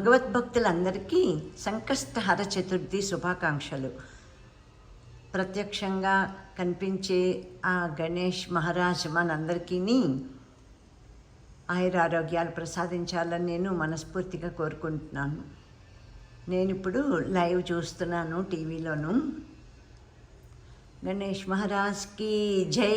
భగవద్భక్తులందరికీ సంకష్టహర చతుర్థి శుభాకాంక్షలు. ప్రత్యక్షంగా కనిపించే ఆ గణేష్ మహారాజ్ మనందరికీ ఆయురారోగ్యాలు ప్రసాదించాలని నేను మనస్ఫూర్తిగా కోరుకుంటున్నాను. నేను ఇప్పుడు లైవ్ చూస్తున్నాను టీవీలోను. గణేష్ మహారాజ్కి జై!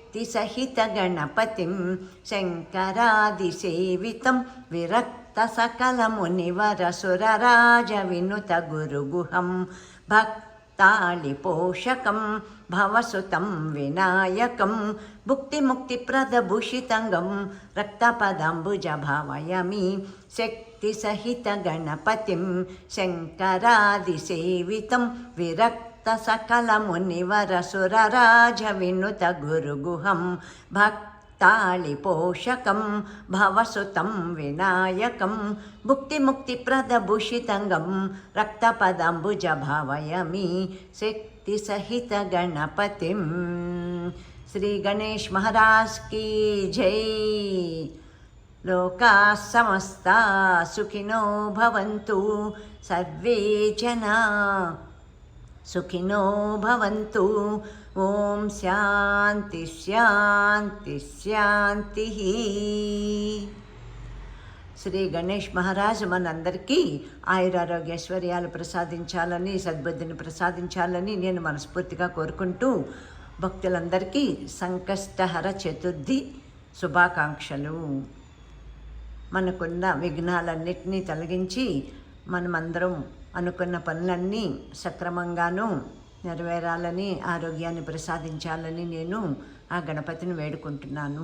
గణపతిం శంకరాదిసేవితం విరక్త సకల మునివరసురరాజ వినుత గురుగుహం భక్తాళి పోషకం భవసుతం వినాయకం భుక్తిముక్తిప్రదభూషితంగం రక్తపదాంబుజ భావయమి శక్తి సహిత గణపతిం శంకరాదిసేవితం విరక్త सकल मुनिवरसुरराज विनुत सकलमुनिवरसुरराजविनुतगुरुगुहं भक्तालिपोषकं भवसुतं विनायकं भुक्तिमुक्तिप्रदभूषितङ्गं रक्तपदाम्बुजभावयमि शक्तिसहितगणपतिं श्रीगणेश महाराज की जय लोका समस्ता सुखिनो भवन्तु सर्वे जना సుఖినో భవంతు. ఓం శాంతి శాంతి శాంతి. శ్రీ గణేష్ మహారాజ్ మనందరికీ ఆయురారోగ్యైశ్వర్యాలు ప్రసాదించాలని సద్బుద్ధిని ప్రసాదించాలని నేను మనస్ఫూర్తిగా కోరుకుంటూ భక్తులందరికీ సంకష్టహర చతుర్థి శుభాకాంక్షలు. మనకున్న విఘ్నాలన్నింటినీ తొలగించి మనమందరం అనుకున్న పనులన్నీ సక్రమంగాను నెరవేరాలని ఆరోగ్యాన్ని ప్రసాదించాలని నేను ఆ గణపతిని వేడుకుంటున్నాను.